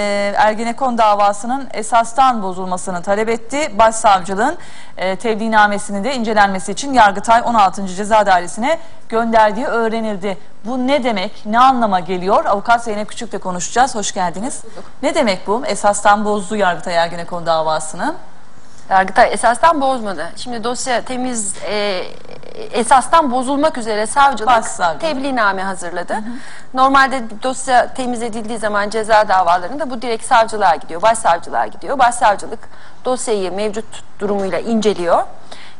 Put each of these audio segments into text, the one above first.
e, Ergenekon davasının esastan bozulmasını talep etti. Başsavcılığın e, tebliğnamesinin de incelenmesi için Yargıtay 16. Ceza Dairesi'ne gönderdiği öğrenildi. Bu ne demek, ne anlama geliyor? Avukat Zeynep Küçük'le konuşacağız. Hoş geldiniz. Ne demek bu? Esastan bozdu Yargıtay Ergenekon davasını. Yargıtay esastan bozmadı. Şimdi dosya temiz e, esastan bozulmak üzere savcılık Başsavcılık. tebliğname hazırladı. Normalde dosya temiz edildiği zaman ceza davalarında bu direkt savcılığa gidiyor. Başsavcılığa gidiyor. Başsavcılık dosyayı mevcut durumuyla inceliyor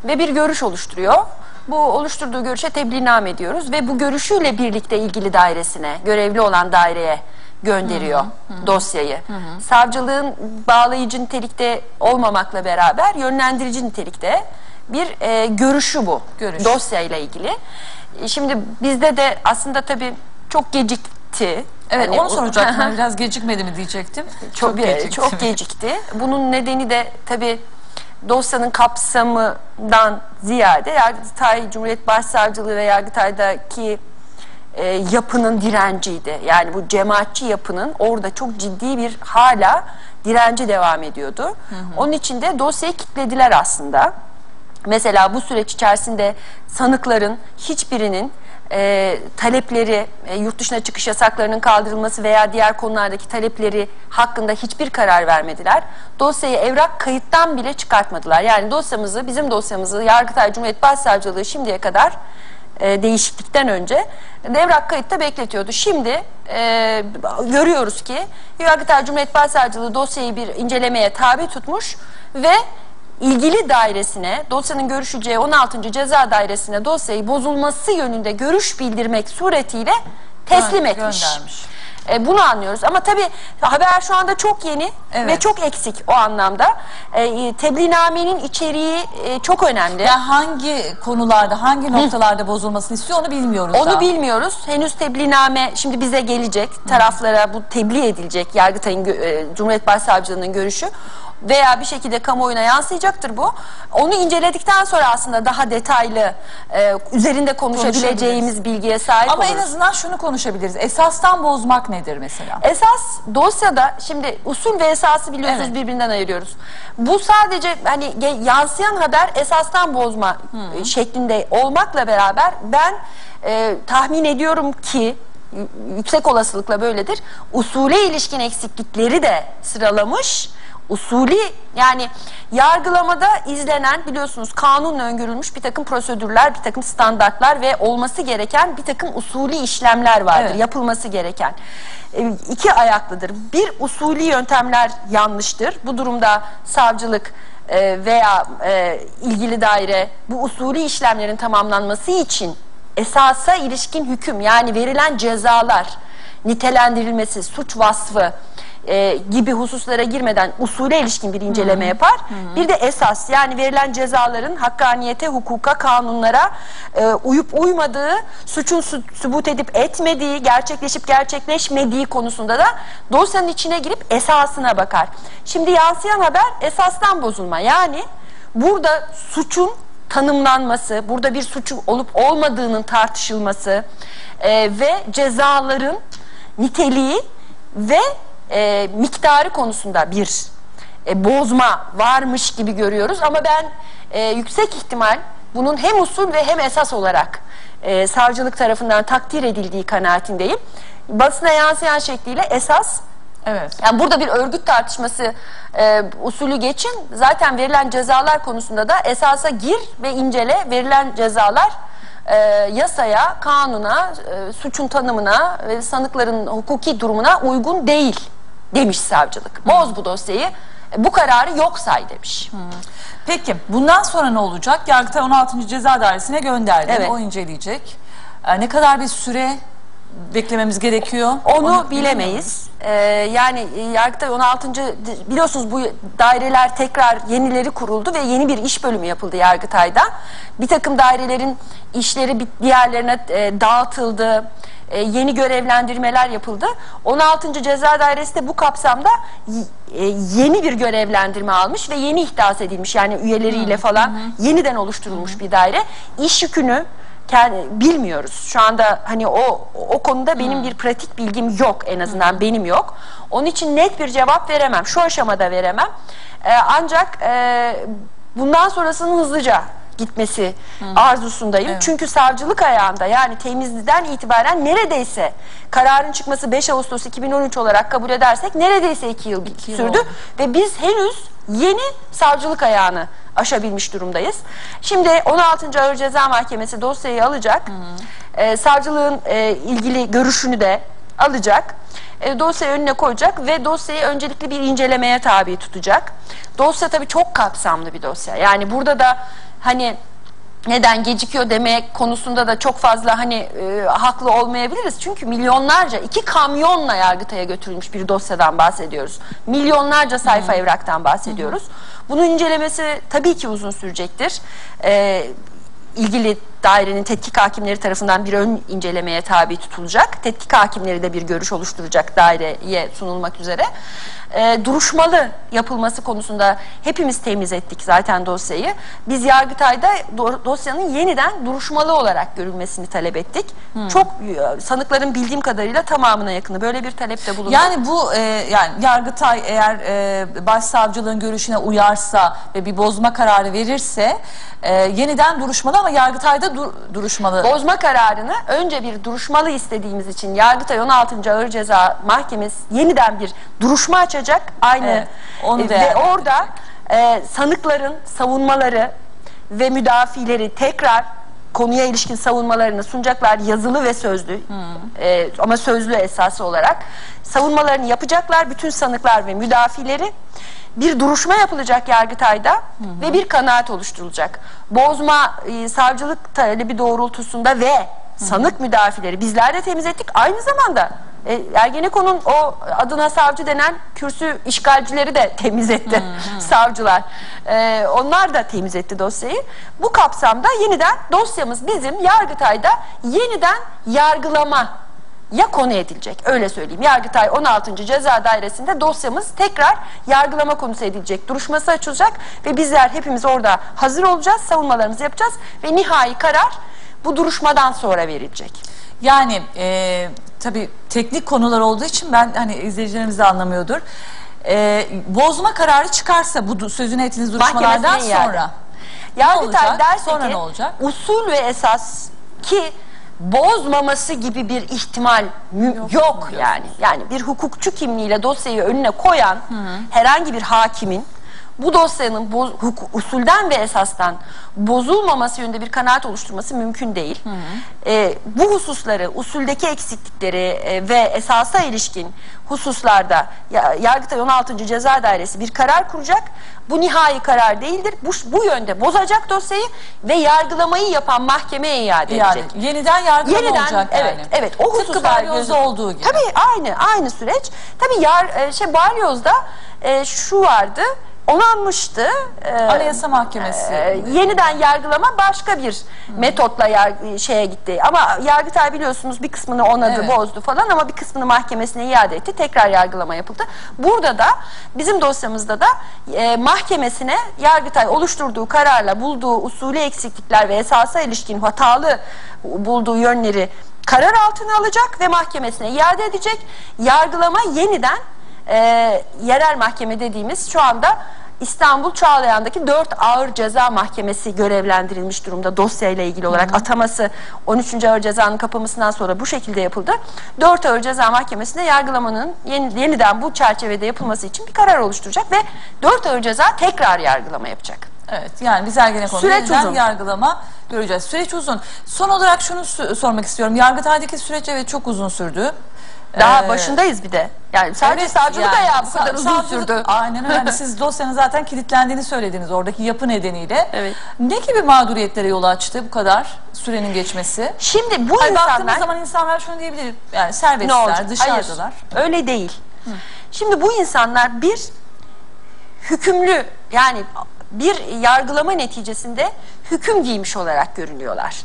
ve bir görüş oluşturuyor. Bu oluşturduğu görüşe tebliğname diyoruz ve bu görüşüyle birlikte ilgili dairesine, görevli olan daireye gönderiyor dosyayı. Savcılığın bağlayıcı nitelikte olmamakla beraber yönlendirici nitelikte bir e, görüşü bu. Görüş. Dosyayla ilgili. E, Şimdi bizde de aslında tabii çok gecikti. Evet Hani onu soracaktım. Biraz gecikmedi mi diyecektim. çok gecikti. çok gecikti. Bunun nedeni de tabii dosyanın kapsamından ziyade Yargıtay Cumhuriyet Başsavcılığı ve Yargıtay'daki e, yapının direnciydi. Yani bu cemaatçi yapının orada çok ciddi bir hala direnci devam ediyordu. Onun için de dosyayı kilitlediler aslında. Mesela bu süreç içerisinde sanıkların hiçbirinin e, talepleri, e, yurt dışına çıkış yasaklarının kaldırılması veya diğer konulardaki talepleri hakkında hiçbir karar vermediler. Dosyayı evrak kayıttan bile çıkartmadılar. Yani dosyamızı, bizim dosyamızı Yargıtay Cumhuriyet Başsavcılığı şimdiye kadar e, değişiklikten önce evrak kayıtta bekletiyordu. Şimdi e, görüyoruz ki Yargıtay Cumhuriyet Başsavcılığı dosyayı bir incelemeye tabi tutmuş ve ilgili dairesine dosyanın görüşeceği 16. ceza dairesine dosyayı bozulması yönünde görüş bildirmek suretiyle teslim Gö- etmiş. göndermiş. E, bunu anlıyoruz ama tabii haber şu anda çok yeni Evet. ve çok eksik o anlamda. E, tebliğnamenin içeriği e, çok önemli. Yani hangi konularda, hangi noktalarda bozulmasını istiyor onu bilmiyoruz Onu daha. bilmiyoruz. Henüz tebliğname şimdi bize gelecek. Taraflara bu tebliğ edilecek. Yargıtay'ın e, Cumhuriyet Başsavcılığının görüşü veya bir şekilde kamuoyuna yansıyacaktır bu. Onu inceledikten sonra aslında daha detaylı e, üzerinde konuşabileceğimiz bilgiye sahip Ama en oluruz. azından şunu konuşabiliriz. Esastan bozmak nedir mesela? Esas dosyada şimdi usul ve esası biliyorsunuz Evet. birbirinden ayırıyoruz. Bu sadece hani ge- yansıyan haber esastan bozma e, şeklinde olmakla beraber ben e, tahmin ediyorum ki y- yüksek olasılıkla böyledir. Usule ilişkin eksiklikleri de sıralamış. Usulü yani yargılamada izlenen biliyorsunuz kanunla öngörülmüş bir takım prosedürler, bir takım standartlar ve olması gereken bir takım usulü işlemler vardır. Evet. Yapılması gereken. E, iki ayaklıdır. Bir usulü yöntemler yanlıştır. Bu durumda savcılık e, veya e, ilgili daire bu usulü işlemlerin tamamlanması için esasa ilişkin hüküm yani verilen cezalar nitelendirilmesi, suç vasfı e, gibi hususlara girmeden usule ilişkin bir inceleme yapar. Bir de esas yani verilen cezaların hakkaniyete, hukuka, kanunlara e, uyup uymadığı, suçun sü- sübut edip etmediği, gerçekleşip gerçekleşmediği konusunda da dosyanın içine girip esasına bakar. Şimdi yansıyan haber esastan bozulma. Yani burada suçun tanımlanması, burada bir suçu olup olmadığının tartışılması e, ve cezaların niteliği ve e, miktarı konusunda bir e, bozma varmış gibi görüyoruz. Ama ben e, yüksek ihtimal bunun hem usul ve hem esas olarak e, savcılık tarafından takdir edildiği kanaatindeyim. Basına yansıyan şekliyle esas Evet. yani burada bir örgüt tartışması e, usulü geçin. Zaten verilen cezalar konusunda da esasa gir ve incele verilen cezalar e, yasaya, kanuna, e, suçun tanımına ve sanıkların hukuki durumuna uygun değil demiş savcılık. Boz bu dosyayı. e, Bu kararı yok say demiş. Peki bundan sonra ne olacak? Yargıtay 16. Ceza Dairesi'ne gönderdi. Evet. O inceleyecek. Ee, ne kadar bir süre beklememiz gerekiyor? Onu, bilemeyiz. Ee, yani e, Yargıtay 16. biliyorsunuz bu daireler tekrar yenileri kuruldu ve yeni bir iş bölümü yapıldı Yargıtay'da. Bir takım dairelerin işleri diğerlerine e, dağıtıldı. E, yeni görevlendirmeler yapıldı. 16. Ceza Dairesi de bu kapsamda e, yeni bir görevlendirme almış ve yeni ihdas edilmiş yani üyeleriyle falan yeniden oluşturulmuş bir daire. İş yükünü kendi, bilmiyoruz. Şu anda hani o o konuda benim bir pratik bilgim yok en azından benim yok. Onun için net bir cevap veremem. Şu aşamada veremem. Ee, ancak e, bundan sonrasının hızlıca gitmesi arzusundayım. Evet. Çünkü savcılık ayağında yani temizliden itibaren neredeyse kararın çıkması 5 Ağustos 2013 olarak kabul edersek neredeyse 2 yıl yıl sürdü. oldu. Ve biz henüz yeni savcılık ayağını aşabilmiş durumdayız. Şimdi 16. Ağır Ceza Mahkemesi dosyayı alacak. Ee, savcılığın e, ilgili görüşünü de alacak. E, dosyayı önüne koyacak ve dosyayı öncelikli bir incelemeye tabi tutacak. Dosya tabii çok kapsamlı bir dosya. Yani burada da hani neden gecikiyor demek konusunda da çok fazla hani e, haklı olmayabiliriz. Çünkü milyonlarca iki kamyonla Yargıtay'a götürülmüş bir dosyadan bahsediyoruz. Milyonlarca sayfa evraktan bahsediyoruz. Bunun incelemesi tabii ki uzun sürecektir. E, ilgili dairenin tetkik hakimleri tarafından bir ön incelemeye tabi tutulacak. Tetkik hakimleri de bir görüş oluşturacak daireye sunulmak üzere. Ee, duruşmalı yapılması konusunda hepimiz temiz ettik zaten dosyayı. Biz Yargıtay'da do- dosyanın yeniden duruşmalı olarak görülmesini talep ettik. Çok e, sanıkların bildiğim kadarıyla tamamına yakını böyle bir talepte bulundu. Yani bu e, yani Yargıtay eğer e, başsavcılığın görüşüne uyarsa ve bir bozma kararı verirse e, yeniden duruşmalı ama Yargıtay'da dur- duruşmalı. Bozma kararını önce bir duruşmalı istediğimiz için Yargıtay 16. Ağır Ceza Mahkemesi yeniden bir duruşma açacak. Aynı Evet, onu E, ve değerlendirecek. orada e, sanıkların savunmaları ve müdafileri tekrar konuya ilişkin savunmalarını sunacaklar yazılı ve sözlü E, ama sözlü esası olarak savunmalarını yapacaklar bütün sanıklar ve müdafileri bir duruşma yapılacak Yargıtay'da ve bir kanaat oluşturulacak. Bozma e, savcılık talebi doğrultusunda ve sanık müdafileri bizler de temiz ettik. Aynı zamanda e, Ergenekon'un o adına savcı denen kürsü işgalcileri de temiz etti savcılar. E, onlar da temiz etti dosyayı. Bu kapsamda yeniden dosyamız bizim Yargıtay'da yeniden yargılama ya konu edilecek öyle söyleyeyim. Yargıtay 16. Ceza Dairesi'nde dosyamız tekrar yargılama konusu edilecek. Duruşması açılacak ve bizler hepimiz orada hazır olacağız. Savunmalarımızı yapacağız ve nihai karar bu duruşmadan sonra verilecek. Yani e, tabii teknik konular olduğu için ben hani izleyicilerimiz de anlamıyordur. E, bozma kararı çıkarsa bu sözünü ettiğiniz duruşmalardan Mahkemesine iade. sonra Yargıtay olacak? derse Sonra ki ne olacak? usul ve esas ki bozmaması gibi bir ihtimal mü- yok, diyorsunuz. yani. Yani bir hukukçu kimliğiyle dosyayı önüne koyan herhangi bir hakimin bu dosyanın boz, huk- usulden ve esastan bozulmaması yönünde bir kanaat oluşturması mümkün değil. Ee, bu hususları, usuldeki eksiklikleri e, ve esasa ilişkin hususlarda ya- Yargıtay 16. Ceza Dairesi bir karar kuracak. Bu nihai karar değildir. Bu, bu yönde bozacak dosyayı ve yargılamayı yapan mahkemeye iade yani edecek. yeniden yargılama Yeniden olacak evet yani. evet o Tıpkı hususlar gözü- olduğu gibi. Tabii aynı aynı süreç. Tabii yar e, şey balyozda e, şu vardı. Onanmıştı. E, Anayasa Mahkemesi. e, yeniden yargılama başka bir metotla yar- şeye gitti. Ama Yargıtay biliyorsunuz bir kısmını onadı, Evet. bozdu falan ama bir kısmını mahkemesine iade etti. Tekrar yargılama yapıldı. Burada da bizim dosyamızda da e, mahkemesine Yargıtay oluşturduğu kararla bulduğu usulü eksiklikler ve esasa ilişkin hatalı bulduğu yönleri karar altına alacak ve mahkemesine iade edecek. Yargılama yeniden e, yerel mahkeme dediğimiz şu anda İstanbul Çağlayan'daki 4 ağır ceza mahkemesi görevlendirilmiş durumda dosyayla ilgili olarak ataması 13. ağır cezanın kapamasından sonra bu şekilde yapıldı. 4 ağır ceza mahkemesinde yargılamanın yeni- yeniden bu çerçevede yapılması için bir karar oluşturacak ve 4 ağır ceza tekrar yargılama yapacak. Evet yani biz Ergenekon Süreç uzun. yargılama göreceğiz. Süreç uzun. Son olarak şunu sormak istiyorum. Yargıtay'daki süreç evet çok uzun sürdü. Daha Ee, başındayız bir de. Yani sadece Evet, savcılık yani ayağı bu sa- kadar uzun savcılık- sürdü. Aynen öyle. Siz dosyanın zaten kilitlendiğini söylediniz oradaki yapı nedeniyle. Evet. Ne gibi mağduriyetlere yol açtı bu kadar sürenin geçmesi? Şimdi bu Hayır, baktığımız insanlar zaman insanlar şunu diyebilir. Yani ne serbestler, olacak? dışarıdalar. Hayır, öyle değil. Şimdi bu insanlar bir hükümlü yani bir yargılama neticesinde hüküm giymiş olarak görünüyorlar.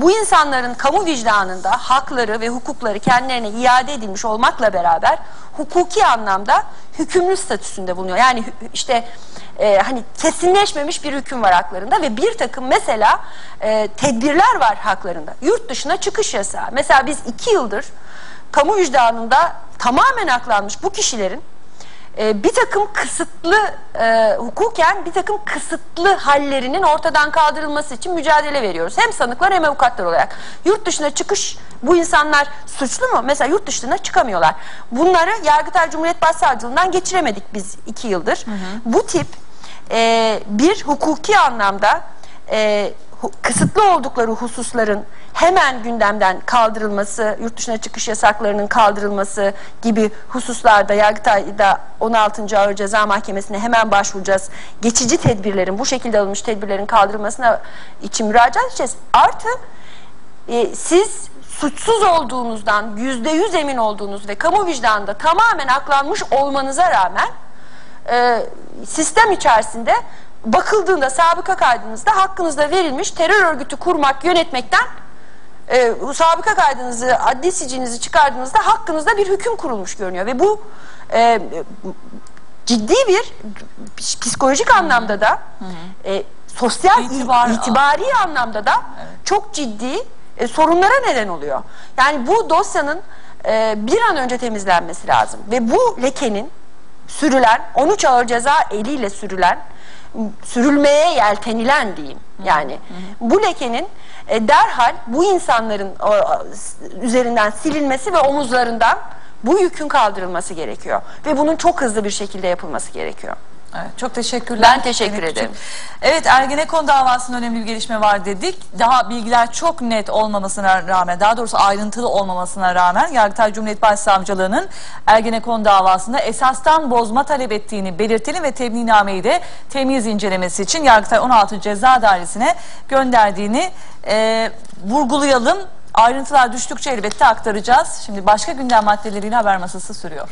Bu insanların kamu vicdanında hakları ve hukukları kendilerine iade edilmiş olmakla beraber hukuki anlamda hükümlü statüsünde bulunuyor. Yani işte e, hani kesinleşmemiş bir hüküm var haklarında ve bir takım mesela e, tedbirler var haklarında. Yurt dışına çıkış yasağı. Mesela biz iki yıldır kamu vicdanında tamamen aklanmış bu kişilerin e, bir takım kısıtlı e, hukuken bir takım kısıtlı hallerinin ortadan kaldırılması için mücadele veriyoruz. Hem sanıklar hem avukatlar olarak. Yurt dışına çıkış bu insanlar suçlu mu? Mesela yurt dışına çıkamıyorlar. Bunları Yargıtay Cumhuriyet Başsavcılığından geçiremedik biz iki yıldır. Bu tip e, bir hukuki anlamda e, kısıtlı oldukları hususların hemen gündemden kaldırılması, yurt dışına çıkış yasaklarının kaldırılması gibi hususlarda Yargıtay'da 16. Ağır Ceza Mahkemesi'ne hemen başvuracağız. Geçici tedbirlerin, bu şekilde alınmış tedbirlerin kaldırılmasına için müracaat edeceğiz. Artı e, siz suçsuz olduğunuzdan yüzde yüz emin olduğunuz ve kamu vicdanında tamamen aklanmış olmanıza rağmen e, sistem içerisinde bakıldığında sabıka kaydınızda hakkınızda verilmiş terör örgütü kurmak, yönetmekten e, sabıka kaydınızı, adli sicilinizi çıkardığınızda hakkınızda bir hüküm kurulmuş görünüyor. Ve bu e, ciddi bir psikolojik anlamda da e, sosyal İtibar- itibar, itibari anlamda da çok ciddi e, sorunlara neden oluyor. Yani bu dosyanın e, bir an önce temizlenmesi lazım. Ve bu lekenin sürülen 13 ağır ceza eliyle sürülen sürülmeye yeltenilen diyeyim. Yani bu lekenin e, derhal bu insanların o, üzerinden silinmesi ve omuzlarından bu yükün kaldırılması gerekiyor. Ve bunun çok hızlı bir şekilde yapılması gerekiyor. Evet, çok teşekkürler. Ben teşekkür Zeynep ederim. Küçük. Evet Ergenekon davasında önemli bir gelişme var dedik. Daha bilgiler çok net olmamasına rağmen daha doğrusu ayrıntılı olmamasına rağmen Yargıtay Cumhuriyet Başsavcılığı'nın Ergenekon davasında esastan bozma talep ettiğini belirtelim ve tebliğnameyi de temiz incelemesi için Yargıtay 16 Ceza Dairesi'ne gönderdiğini e, vurgulayalım. Ayrıntılar düştükçe elbette aktaracağız. Şimdi başka gündem maddeleriyle haber masası sürüyor.